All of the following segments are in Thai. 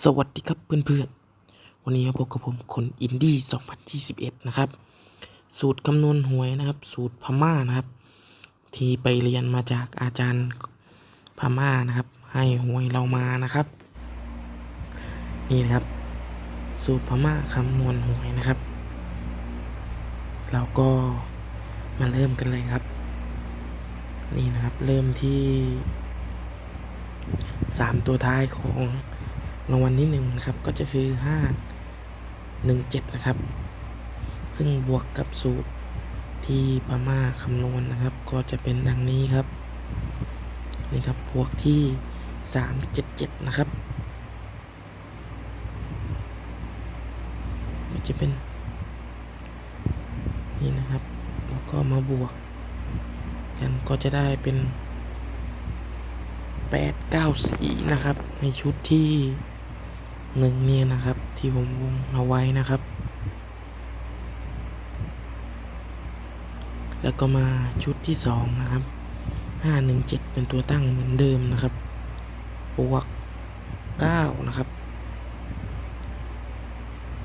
สวัสดีครับเพื่อนๆ วันนี้มาพบกับผมคนอินดี้ 2021 นะครับ สูตรคำนวณหวยนะครับ สูตรพม่านะครับ ที่ไปเรียนมาจากอาจารย์พม่านะครับ ให้หวยเรามานะครับ นี่นะครับ สูตรพม่าคำนวณหวยนะครับ เราก็มาเริ่มกันเลยครับ นี่นะครับเริ่มที่สามตัวท้ายของ รางวัลที่หนึ่งนะครับก็จะคือห้าหนึ่งเจ็ดนะครับ ซึ่งบวกกับสูตรที่พม่าคำนวณนะครับ ก็จะเป็นดังนี้ครับ นี่ครับบวกที่สามเจ็ดเจ็ดนะครับก็จะเป็น นี่นะครับแล้วก็มาบวก กันก็จะได้เป็นแปดเก้าสี่นะครับ ในชุดที่ หนึ่งเนี่ยนะครับ ที่ผมวงเอาไว้นะครับ แล้วก็มาชุดที่สองนะครับห้าหนึ่งเจ็ดเป็นตัวตั้งเหมือนเดิมนะครับบวกเก้านะครับ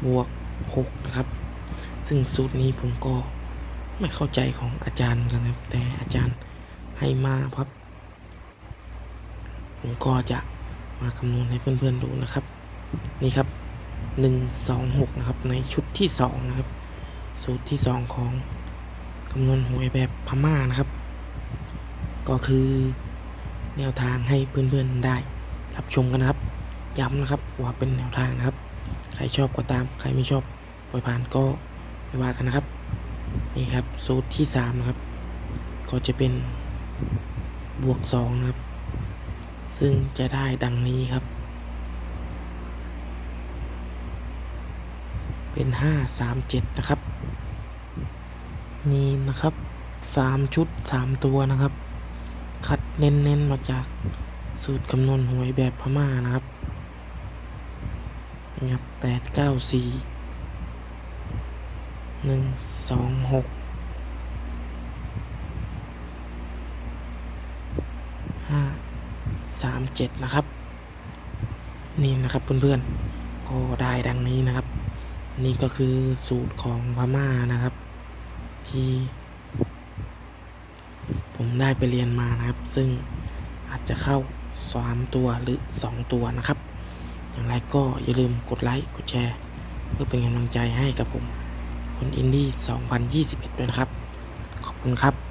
บวกหกนะครับ ซึ่งสูตรนี้ผมก็ไม่เข้าใจของอาจารย์กันนะครับแต่อาจารย์ให้มาครับ ผมก็จะมาคำนวณให้เพื่อนๆดูนะครับ นี่ครับหนึ่งสองหกนะครับ ในชุดที่สองนะครับ สูตรที่สองของคำนวณหวยแบบพม่านะครับ ก็คือแนวทางให้เพื่อนๆได้รับชมกันนะครับ ย้ำนะครับว่าเป็นแนวทางนะครับ ใครชอบก็ตาม ใครไม่ชอบปล่อยผ่านก็ไม่ว่ากันนะครับ นี่ครับสูตรที่สามนะครับ ก็จะเป็นบวกสองนะครับ ซึ่งจะได้ดังนี้ครับ เป็นห้าสามเจ็ดนะครับ นี่นะครับสามชุดสามตัวนะครับ คัดเน้นๆมาจากสูตรคำนวณหวยแบบพม่านะครับนะครับแปดเก้าสี่หนึ่งสองหกห้าสามเจ็ดนะครับ นี่นะครับเพื่อนๆ ก็ได้ดังนี้นะครับ นี่ก็คือสูตรของพม่านะครับ ที่ ผมได้ไปเรียนมานะครับ ซึ่งอาจจะเข้าสามตัวหรือสองตัวนะครับ อย่างไรก็อย่าลืมกดไลค์กดแชร์ เพื่อเป็นกำลังใจให้กับผม คนอินดี้ 2021 ด้วยนะครับ ขอบคุณครับ